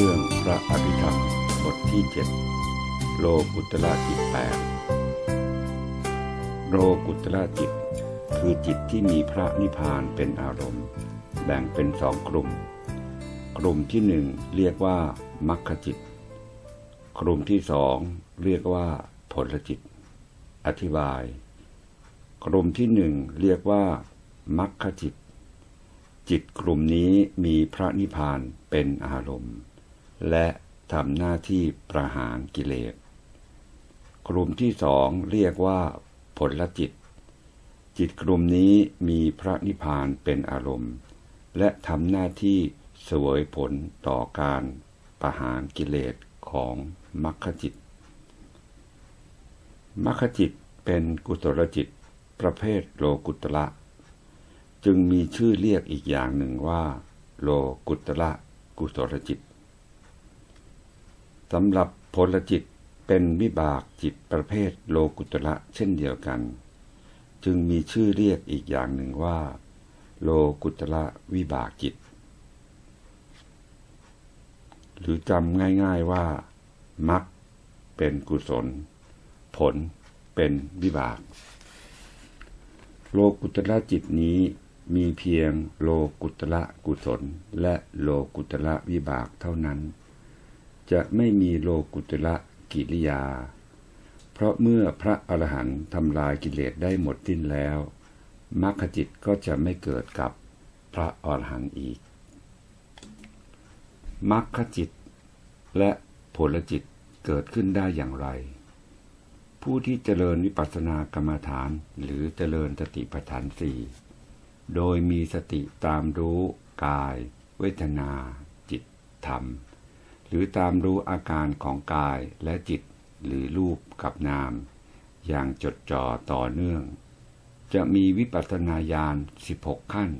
รื่องพระอภิธรรมบทที่เจ็ดโลกุตละจิตแปดโลกุตละจิต คือจิตที่มีพระนิพพานเป็นอารมณ์ แบ่งเป็นสองกลุ่ม กลุ่มที่หนึ่งเรียกว่ามัคคจิต กลุ่มที่สองเรียกว่าผลจิต อธิบาย กลุ่มที่หนึ่งเรียกว่ามัคคจิตจิตกลุ่มนี้มีพระนิพพานเป็นอารมณ์ และทำหน้าที่ประหารกิเลส กลุ่มที่สองเรียกว่า ผลจิต จิตกลุ่มนี้มีพระนิพพานเป็นอารมณ์ และทำหน้าที่เสวยผลต่อการประหารกิเลสของมรรคจิตมรรคจิตเป็นกุศลจิตประเภทโลกุตละ จึงมีชื่อเรียกอีกอย่างหนึ่งว่า โลกุตละกุศลจิต สำหรับผลจิตเป็นวิบากจิตประเภทโลกุตละเช่นเดียวกัน จึงมีชื่อเรียกอีกอย่างหนึ่งว่า โลกุตละวิบากจิต หรือจำง่ายๆว่ามักเป็นกุศล ผลเป็นวิบาก โลกุตละจิตนี้มีเพียงโลกุตละกุศลและโลกุตละวิบากเท่านั้น จะไม่มีโลกุตละกิริยา เพราะเมื่อพระอรหันต์ทำลายกิเลสได้หมดสิ้นแล้วมรรคจิตก็จะไม่เกิดกับพระอรหันต์อีกมรรคจิต และผลจิตเกิดขึ้นได้อย่างไร ผู้ที่เจริญวิปัสสนากรรมฐานหรือเจริญสติปัฏฐานสี่โดยมีสติตามรู้กาย เวทนา จิต ธรรม รือตามรู้อาการของกายและจิตหรือรูปกับนาม อย่างจดจ่อต่อเนื่อง จะมีวิปัสสนาญาณ 16 ขั้น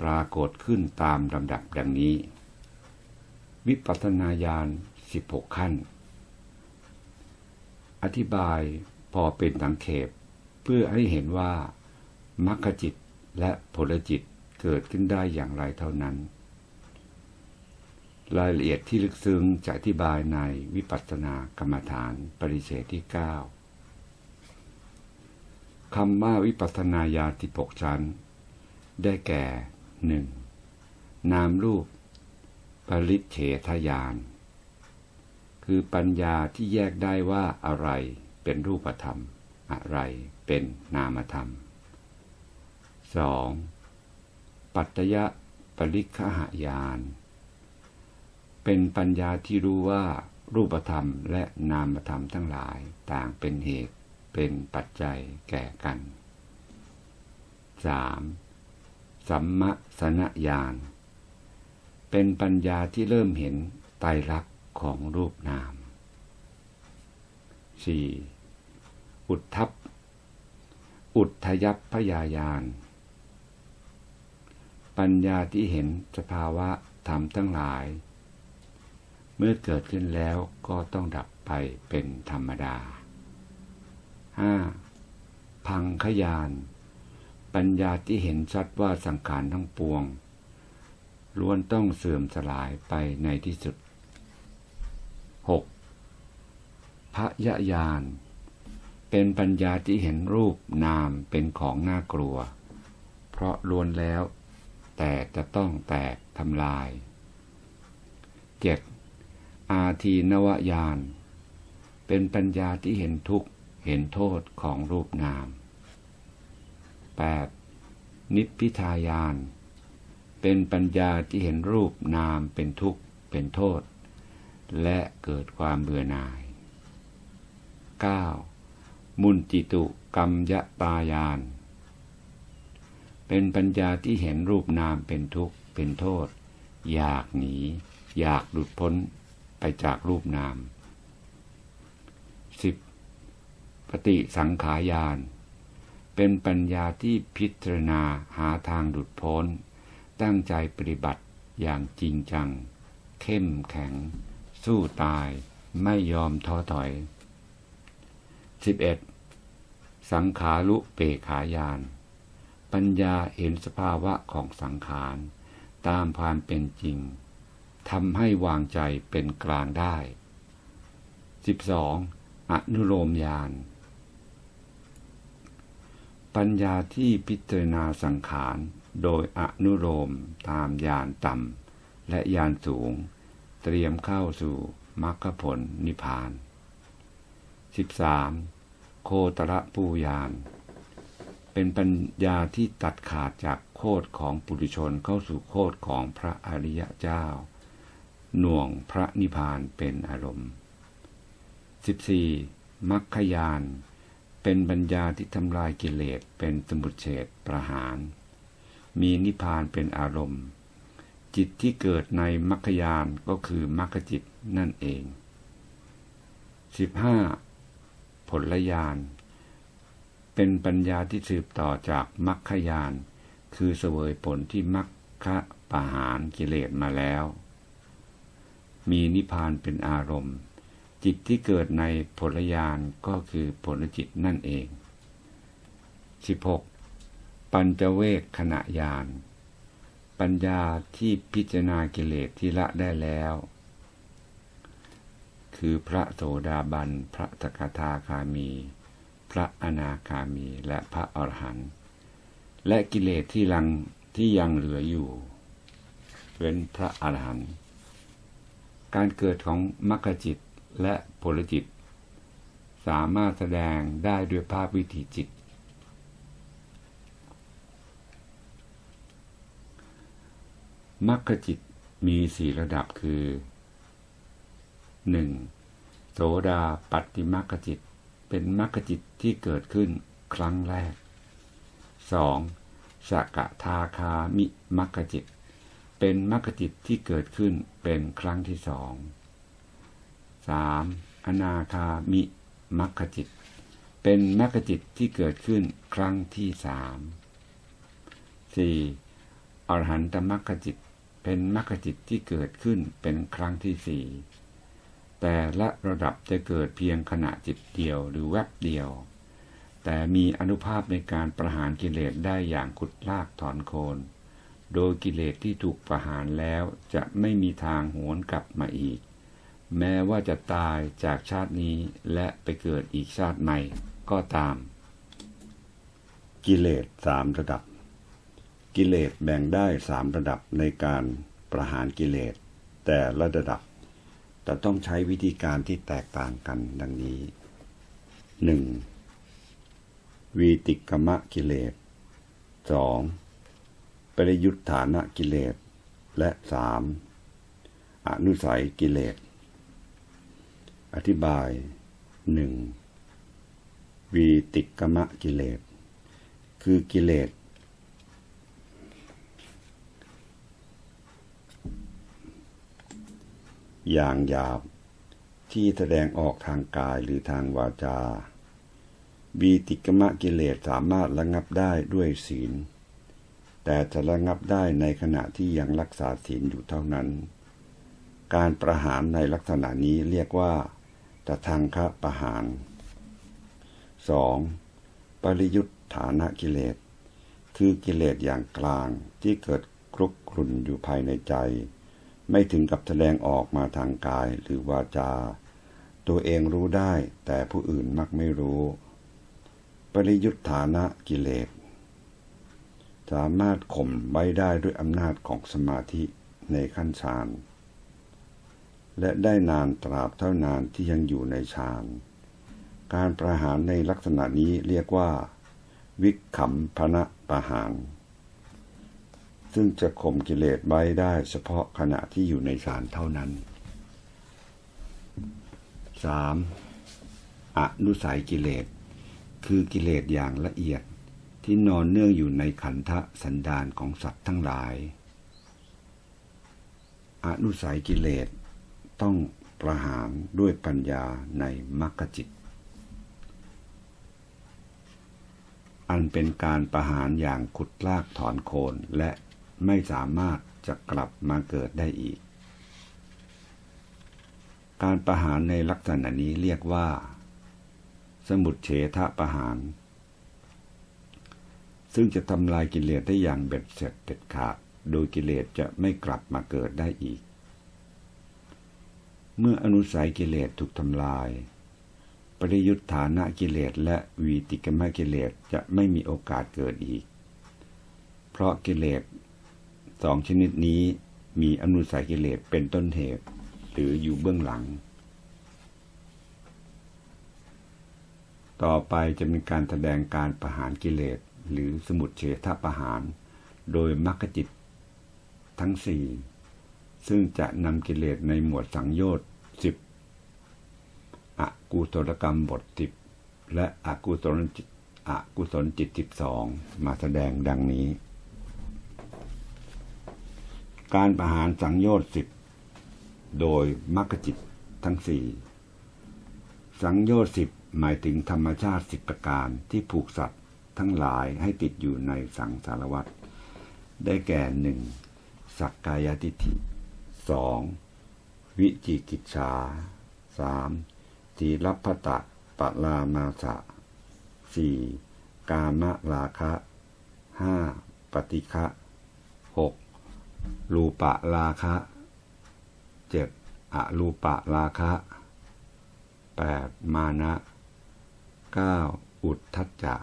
ปรากฏขึ้นตามลำดับดังนี้ วิปัสสนาญาณ 16 ขั้น อธิบายพอเป็นสังเขปเพื่อให้เห็นว่ามรรคจิตและผลจิตเกิดขึ้นได้อย่างไรเท่านั้น รายละเอียดที่ลึกซึ้งจะอธิบายในวิปัสสนากรรมฐานปริเศทที่ 9คำว่าวิปัสสนาญาติปกชั้น ได้แก่หนึ่งนามรูป ปริเฉทญาณคือปัญญาที่แยกได้ว่าอะไรเป็นรูปธรรม อะไรเป็นนามธรรม 2. ปัตตยะปริคหายาน เป็นปัญญาที่รู้ว่ารูปธรรมและนามธรรมทั้งหลายต่างเป็นเหตุเป็นปัจจัยแก่กัน 3. สัมมสนญาณเป็นปัญญาที่เริ่มเห็นไตรลักษณ์ของรูปนาม 4. อุทธัพอุทธยัพพยายาน ปัญญาที่เห็นสภาวะธรรมทั้งหลาย มื่อเกิดขึ้นแล้วก็ต้องดับไปเป็นธรรมดา 5. พังขยาน ปัญญาที่เห็นชัดว่าสังขารทั้งปวงล้วนต้องเสื่อมสลายไปในที่สุด 6. พระยะยาน เป็นปัญญาที่เห็นรูปนามเป็นของน่ากลัว เพราะล้วนแล้ว แต่จะต้องแตกทำลาย 7. อาทีนวญาณเป็นปัญญาที่เห็นทุกข์เห็นโทษของรูปนาม 8. นิพพิทายาน เป็นปัญญาที่เห็นรูปนามเป็นทุกข์เป็นโทษ และเกิดความเบื่อหน่าย 9. มุนจิตุกรรมยะตายาน เป็นปัญญาที่เห็นรูปนามเป็นทุกข์เป็นโทษ อยากหนี อยากหลุดพ้น ไปจากรูปนาม 10. ปฏิสังขายาน เป็นปัญญาที่พิจารณาหาทางหลุดพ้น ตั้งใจปฏิบัติอย่างจริงจัง เข้มแข็ง สู้ตาย ไม่ยอมท้อถอย 11. สังขารุเปขายาน ปัญญาเห็นสภาวะของสังขาร ตามความเป็นจริง ทำให้วางใจเป็นกลางได้ 12. อนุโลมญาณ ปัญญาที่พิจารณาสังขาร โดยอนุโลมตามญาณต่ำและญาณสูง เตรียมเข้าสู่มรรคผลนิพพาน 13. โคตรปูญาณเป็นปัญญาที่ตัดขาดจากโคดของปุถุชนเข้าสู่โคดของพระอริยเจ้า หน่วงพระนิพพานเป็นอารมณ์ 14. มัคคยาน เป็นปัญญาที่ทำลายกิเลสเป็นสมุทเฉดประหาร มีนิพพานเป็นอารมณ์ จิตที่เกิดในมัคคยานก็คือมัคคจิตนั่นเอง 15. ผลยาน เป็นปัญญาที่สืบต่อจากมัคคยาน คือเสวยผลที่มัคคะปะหารกิเลสมาแล้ว มีนิพพานเป็นอารมณ์ จิตที่เกิดในผลยานก็คือผลจิตนั่นเอง 16. ปัญจเวกขณะยานปัญญาที่พิจารณากิเลสที่ละได้แล้ว คือพระโสดาบัน พระสกทาคามี พระอนาคามีและพระอรหันต์และกิเลสที่ลังที่ยังเหลืออยู่เว้นพระอรหันต์ การเกิดของมรรคจิตและผลจิต สามารถแสดงได้ด้วยภาพวิถีจิต มรรคจิตมีสี่ระดับคือ 1. โสดาปัตติมรรคจิต เป็นมรรคจิตที่เกิดขึ้นครั้งแรก 2. สกทาคามิมรรคจิต เป็นมรรคจิตที่เกิดขึ้นเป็นครั้งที่สอง 3. อนาคามิมรรคจิต เป็นมรรคจิตที่เกิดขึ้นครั้งที่สาม 4. อรหันตมรรคจิต เป็นมรรคจิตที่เกิดขึ้นเป็นครั้งที่สี่แต่ละระดับจะเกิดเพียงขณะจิตเดียวหรือแวบเดียว แต่มีอนุภาพในการประหารกิเลสได้อย่างขุดลากถอนโคน โดยกิเลสที่ถูกประหารแล้วจะไม่มีทางหวนกลับมาอีก แม้ว่าจะตายจากชาตินี้และไปเกิดอีกชาติใหม่ก็ตาม กิเลสสามระดับ กิเลสแบ่งได้สามระดับในการประหารกิเลส แต่ละระดับจะต้องใช้วิธีการที่แตกต่างกันดังนี้ 1. วีติกมะกิเลส 2. ปริยุทธานะกิเลส และ 3. อนุสัยกิเลส อธิบาย 1. วีติกมะกิเลส คือกิเลส อย่างหยาบที่แสดงออกทางกายหรือทางวาจาบีติกมะกิเลสสามารถระงับได้ด้วยศีล แต่จะระงับได้ในขณะที่ยังรักษาศีลอยู่เท่านั้น การประหารในลักษณะนี้เรียกว่าตะทางคะประหาร 2. ปริยุทธานะกิเลส คือกิเลสอย่างกลางที่เกิดครุกครุนอยู่ภายในใจ ไม่ถึงกับแสดงออกมาทางกายหรือวาจา ตัวเองรู้ได้แต่ผู้อื่นมักไม่รู้ ปริยุทธานะกิเลส สามารถข่มไว้ได้ด้วยอำนาจของสมาธิในขั้นฌาน และได้นานตราบเท่านานที่ยังอยู่ในฌาน การประหารในลักษณะนี้เรียกว่า วิขำพนะประหาร ซึ่งจะข่มกิเลสไว้ได้เฉพาะขณะที่อยู่ในฌานเท่านั้น 3. อนุสัยกิเลส คือกิเลสอย่างละเอียด ที่นอนเนื่องอยู่ในขันธสันดานของสัตว์ทั้งหลาย อนุสัยกิเลสต้องประหารด้วยปัญญาในมรรคจิต อันเป็นการประหารอย่างขุดลากถอนโคนและไม่สามารถจะกลับมาเกิดได้อีก การประหารในลักษณะนี้เรียกว่า สมุดเฉทะประหาร ซึ่งจะทำลายกิเลสได้อย่างเบ็ดเสร็จเด็ดขาด โดยกิเลสจะไม่กลับมาเกิดได้อีก เมื่ออนุสัยกิเลสถูกทำลาย ปริยุทธานะกิเลสและวีติกรรมกิเลสจะไม่มีโอกาสเกิดอีก เพราะกิเลสสองชนิดนี้มีอนุสัยกิเลสเป็นต้นเหตุ หรืออยู่เบื้องหลัง ต่อไปจะเป็นการแสดงการประหารกิเลส หรือสมุดเฉทประหาร โดยมรรคจิตทั้งสี่ซึ่งจะนำกิเลสในหมวดสังโยชน์สิบอกุศลกรรมบทสิบและอกุศลจิตอกุศลจิตสิบสองมาแสดงดังนี้ การประหารสังโยชน์สิบโดยมรรคจิตทั้งสี่สังโยชน์สิบหมายถึงธรรมชาติสิบประการที่ผูกสัตว์ ทั้งหลายให้ติดอยู่ในสังสารวัฏได้แก่หนึ่งสักกายทิฏฐิสองวิจิกิจฉาสามทีรัพตะปะลามาสะสี่กามะราคะห้าปฏิฆะหกรูปะราคะเจ็ดอรูปะราคะแปดมานะเก้าอุทธัจจะ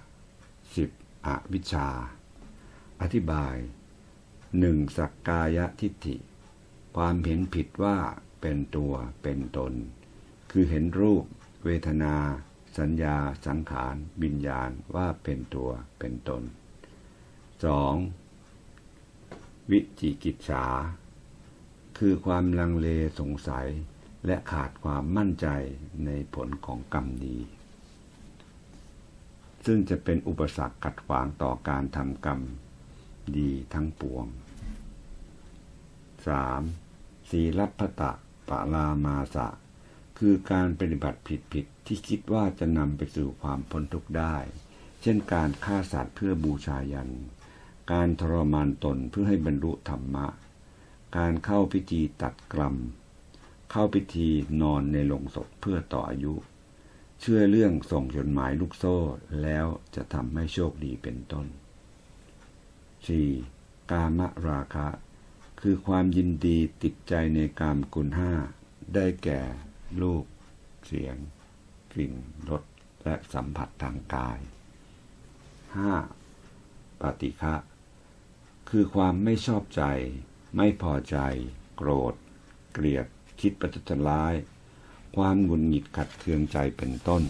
สิบอวิชชา อธิบายหนึ่งสักกายทิฏฐิ ความเห็นผิดว่าเป็นตัวเป็นตน คือเห็นรูป เวทนา สัญญา สังขารวิญญาณว่าเป็นตัวเป็นตนสองวิจิกิจฉา คือความลังเลสงสัยและขาดความมั่นใจในผลของกรรมดี ซึ่งจะเป็นอุปสรรคขัดขวางต่อการทำกรรมดีทั้งปวง 3. สีรัพตะปะลามาสะ คือการปฏิบัติผิดผิดที่คิดว่าจะนำไปสู่ความพ้นทุกข์ได้ เช่นการฆ่าสัตว์เพื่อบูชายัน การทรมานตนเพื่อให้บรรลุธรรมะ การเข้าพิธีตัดกรรม เข้าพิธีนอนในโลงศพเพื่อต่ออายุ เชื่อเรื่องส่งจดหมายลูกโซ่แล้วจะทำให้โชคดีเป็นต้น 4. กามราคะ คือความยินดีติดใจในกามกุลห้าได้แก่รูป เสียง กลิ่น รส และสัมผัสทางกาย 5. ปฏิฆะ คือความไม่ชอบใจ ไม่พอใจ โกรธ เกลียด คิดประทุษร้าย ความหงุดหงิดขัดเคืองใจเป็นต้น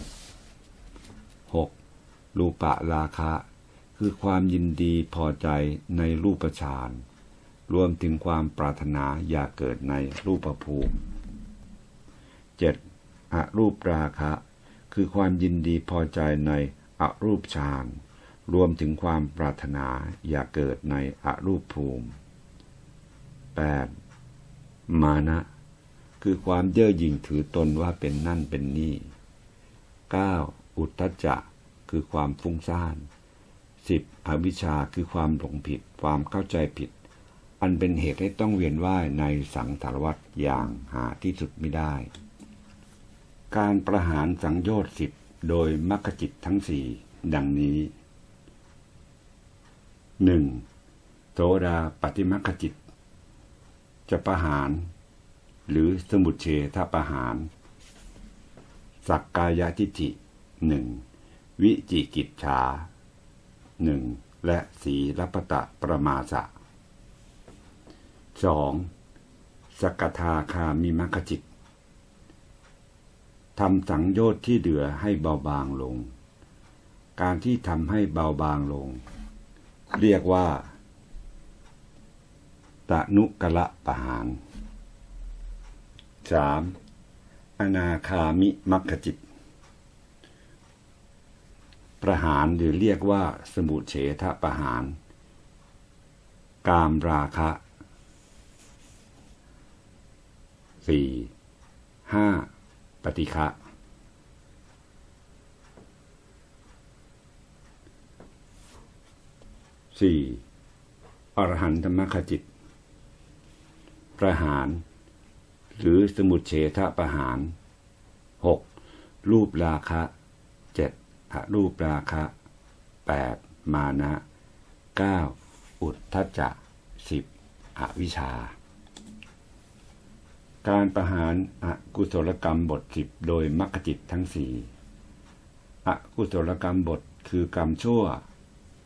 6. รูปะราคะ คือความยินดีพอใจในรูปฌานรวมถึงความปรารถนาอยากเกิดในรูปภูมิ 7. อรูปราคะ คือความยินดีพอใจในอรูปฌานรวมถึงความปรารถนาอยากเกิดในอรูปภูมิ 8. มานะ คือความเย่อหยิ่งถือตนว่าเป็นนั่นเป็นนี่ 9. อุทธัจจะคือความฟุ้งซ่าน 10. อวิชชาคือความหลงผิด ความเข้าใจผิด อันเป็นเหตุให้ต้องเวียนว่ายในสังสารวัฏอย่างหาที่สุดไม่ได้ การประหารสังโยชน์สิบโดยมรรคจิตทั้งสี่ดังนี้หนึ่งโสดาปฏิมรรคจิต จะประหาร หรือสมุทเฉทประหาร สักกายทิฏฐิหนึ่งวิจิกิจฉาหนึ่งและสีรัปตะประมาสะสองสกทาคามิมัคจิตทำสังโยชน์ที่เหลือให้เบาบางลง การที่ทำให้เบาบางลง เรียกว่า ตะนุกละปะหาร สามอนาคามิมัคคจิต ประหารหรือเรียกว่าสมุเฉทะประหาร กามราคะสี่ห้าปฏิฆะสี่อรหันตมรคจิต ประหาร หรือสมุดเฉทะประหารหกรูปราคะเจ็ดอรูปราคะแปดมานะเก้าอุทธัจจะสิบอวิชชา การประหารอกุศลกรรมบทสิบโดยมรรคจิตทั้งสี่อกุศลกรรมบทคือกรรมชั่ว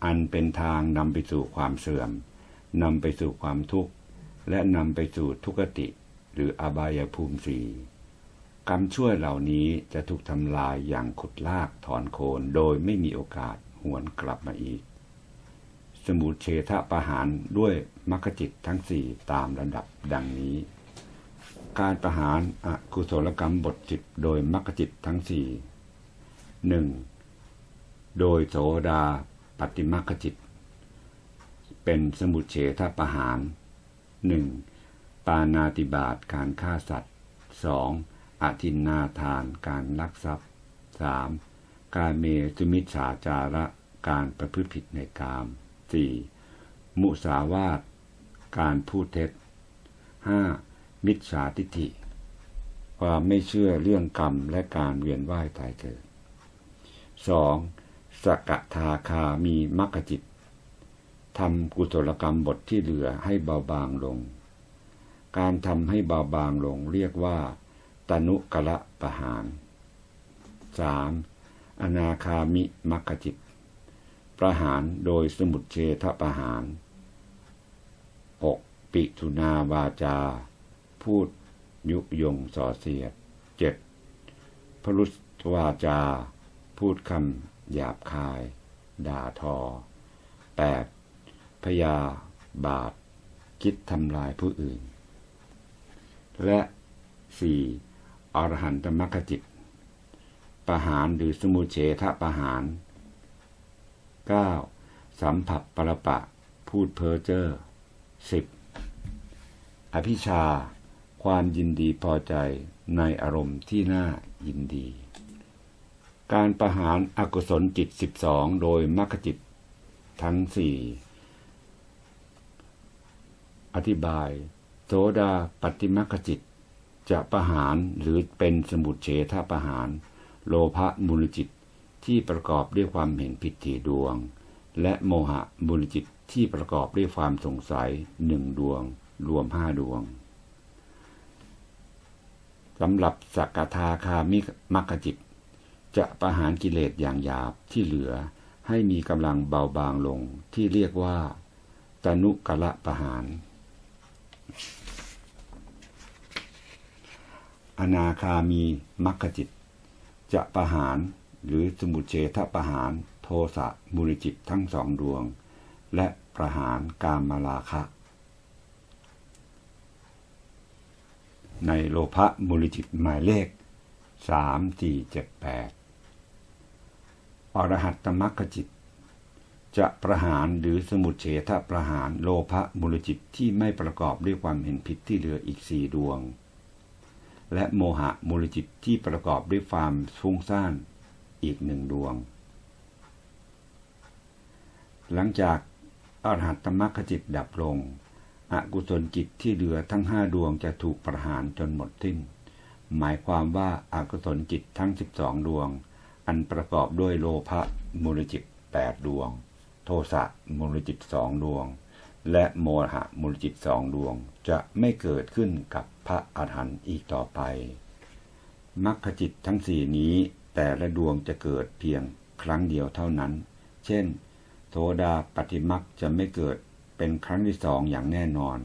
อันเป็นทางนำไปสู่ความเสื่อมนำไปสู่ความทุกข์ และนำไปสู่ทุกขติ หรืออบายภูมิสี่กรรมชั่วเหล่านี้จะถูกทำลายอย่างขุดลากถอนโคนโดยไม่มีโอกาสหวนกลับมาอีก สมุทเฉทประหารด้วยมรรคจิตทั้งสี่ตามระดับดังนี้ การประหารอกุศลกรรมบทจิตโดยมรรคจิตทั้งสี่หนึ่งโดยโสดาปฏิมรรคจิต เป็นสมุทเฉทประหารหนึ่ง ปานาติบาตการฆ่าสัตว์สองอธินนาทานการลักทรัพย์สามการเมสุมิจฉาจาระการประพฤติผิดในกามสี่มุสาวาทการพูดเท็จห้ามิจฉาทิฏฐิ ความไม่เชื่อเรื่องกรรมและการเวียนว่ายตายเกิดสองสกทาคามีมัคคจิตทำกุศลกรรมบทที่เหลือให้เบาบางลง การทำให้เบาบางลงเรียกว่า ตนุกละประหาร 3. อนาคามิมัคจิต ประหารโดยสมุทเฉทประหาร 6. ปิทุนาวาจา พูดยุยงส่อเสียด 7. พรุสวาจา พูดคำหยาบคาย ด่าทอ 8. พยาบาท คิดทำลายผู้อื่น และ 4. อรหันตมรรคจิต ประหารหรือสมุเฉทประหาร 9. สัมผัสปรปะ พูดเพ้อเจ้อ 10. อภิชา ความยินดีพอใจในอารมณ์ที่น่ายินดี การประหารอากุศลจิต 12 โดยมรรคจิต ทั้งสี่อธิบาย ดาปฏิมรรคจิต จะประหารหรือเป็นสมุทเฉทประหาร โลภะมูลจิตที่ประกอบด้วยความเห็นผิดถี่ดวง และโมหะมูลจิตที่ประกอบด้วยความสงสัยหนึ่งดวง รวมห้าดวงสำหรับสักทาคามิมัคจิต จะประหารกิเลสอย่างหยาบที่เหลือให้มีกำลังเบาบางลงที่เรียกว่า ตนุกละประหาร อนาคามีมัคคจิต จะประหารหรือสมุเฉทประหารโทสะมุริจิตทั้งสองดวง และประหารกามมาลาคะ ในโลภะมุริจิตหมายเลขสามสี่เจ็ดแปดอรหัตตมัคคจิต จะประหารหรือสมุเฉทประหารโลภะมุริจิตที่ไม่ประกอบด้วยความเห็นผิดที่เหลืออีกสี่ดวง และโมหะมุริจิตที่ประกอบด้วยความฟุ้งซ่านอีกหนึ่งดวง หลังจากอรหัตตมัคคจิตดับลง อกุศลจิตที่เหลือทั้งห้าดวงจะถูกประหารจนหมดสิ้น หมายความว่าอากุศลจิตทั้งสิบสองดวง อันประกอบด้วยโลภะมูลจิตแปดดวง โทสะมูลจิตสองดวง และโมหะมูลจิตสองดวงจะไม่เกิดขึ้นกับพระอรหันต์อีกต่อไปมรรคจิตทั้งสี่นี้แต่ละดวงจะเกิดเพียงครั้งเดียวเท่านั้น เช่น โทดาปฏิมักจะไม่เกิดเป็นครั้งที่สองอย่างแน่นอน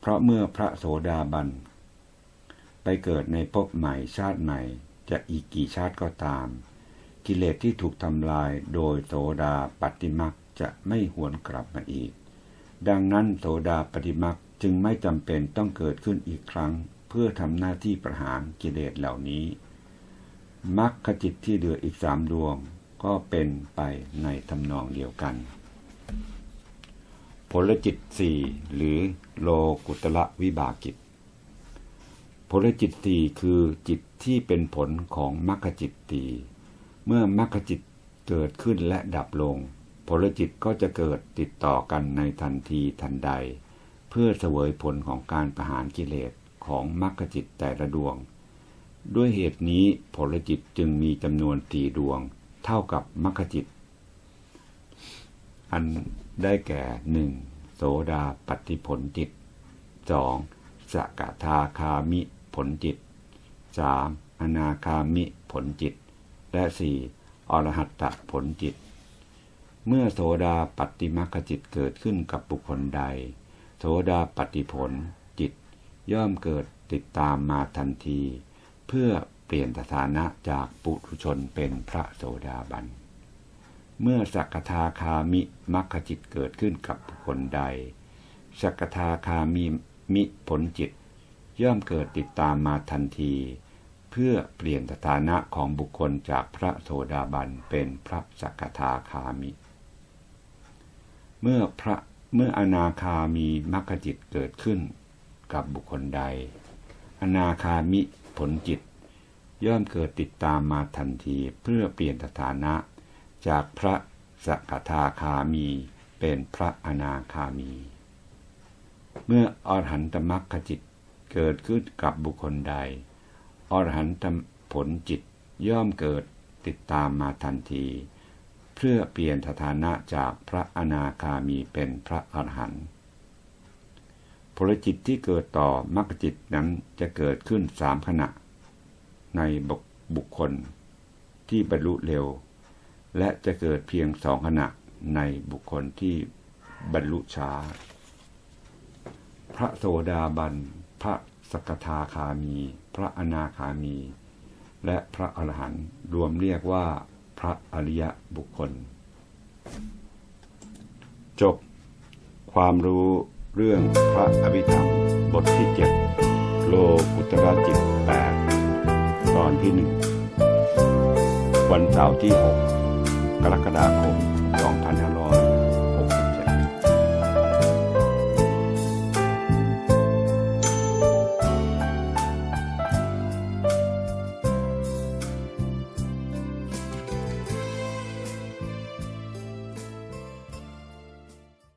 เพราะเมื่อพระโสดาบัน ไปเกิดในภพใหม่ชาติใหม่จะอีกกี่ชาติก็ตาม กิเลสที่ถูกทำลายโดยโสดาปฏิมักจะไม่หวนกลับมาอีก ดังนั้นโสดาปฏิมักจึงไม่จำเป็นต้องเกิดขึ้นอีกครั้ง เพื่อทำหน้าที่ประหารกิเลสเหล่านี้มรรคจิตที่เหลืออีกสามดวงก็เป็นไปในทำนองเดียวกัน ผลจิตสี่หรือโลกุตละวิบากิจ ผลจิตสี่คือจิตที่เป็นผลของมรรคจิตตีเมื่อมรรคจิตเกิดขึ้นและดับลง ผลจิตก็จะเกิดติดต่อกันในทันทีทันใด เพื่อเสวยผลของการประหารกิเลสของมรรคจิตแต่ละดวง ด้วยเหตุนี้ผลจิตจึงมีจำนวนสี่ดวง เท่ากับมรรคจิต อันได้แก่หนึ่งโสดาปฏิผลจิตสองสกทาคามิผลจิต 3. อนาคามิผลจิต และ 4. อรหัตตผลจิต เมื่อโสดาปัตติมัคคจิตเกิดขึ้นกับบุคคลใด โสดาปัตติผลจิต ย่อมเกิดติดตามมาทันที เพื่อเปลี่ยนสถานะจากปุถุชนเป็นพระโสดาบัน เมื่อสักทาคามิมัคคจิตเกิดขึ้นกับบุคคลใด สักทาคามิมิผลจิต ย่อมเกิดติดตามมาทันที เพื่อเปลี่ยนสถานะของบุคคลจากพระโสดาบันเป็นพระสักทาคามิ เมื่อพระเมื่ออนาคามีมัคคจิตเกิดขึ้นกับบุคคลใด อนาคามิผลจิต ย่อมเกิดติดตามมาทันทีเพื่อเปลี่ยนสถานะ จากพระสกทาคามีเป็นพระอนาคามี เมื่ออรหันตมัคคจิตเกิดขึ้นกับบุคคลใด อรหันตผลจิตย่อมเกิดติดตามมาทันที เพื่อเปลี่ยนสถานะจากพระอนาคามีเป็นพระอรหันต์ผลจิตที่เกิดต่อมรรคจิตนั้นจะเกิดขึ้นสามขณะ ในบุคคลที่บรรลุเร็ว และจะเกิดเพียงสองขณะในบุคคลที่บรรลุช้า พระโสดาบัน พระสกทาคามี พระอนาคามี และพระอรหันต์รวมเรียกว่า ระอริยบุคคล จบ ความรู้เรื่องพระอภิธรรม บทที่เจ็ดโลกุตระจิตแปดตอนที่หนึ่งวันเสาร์ที่6กรกฎาคม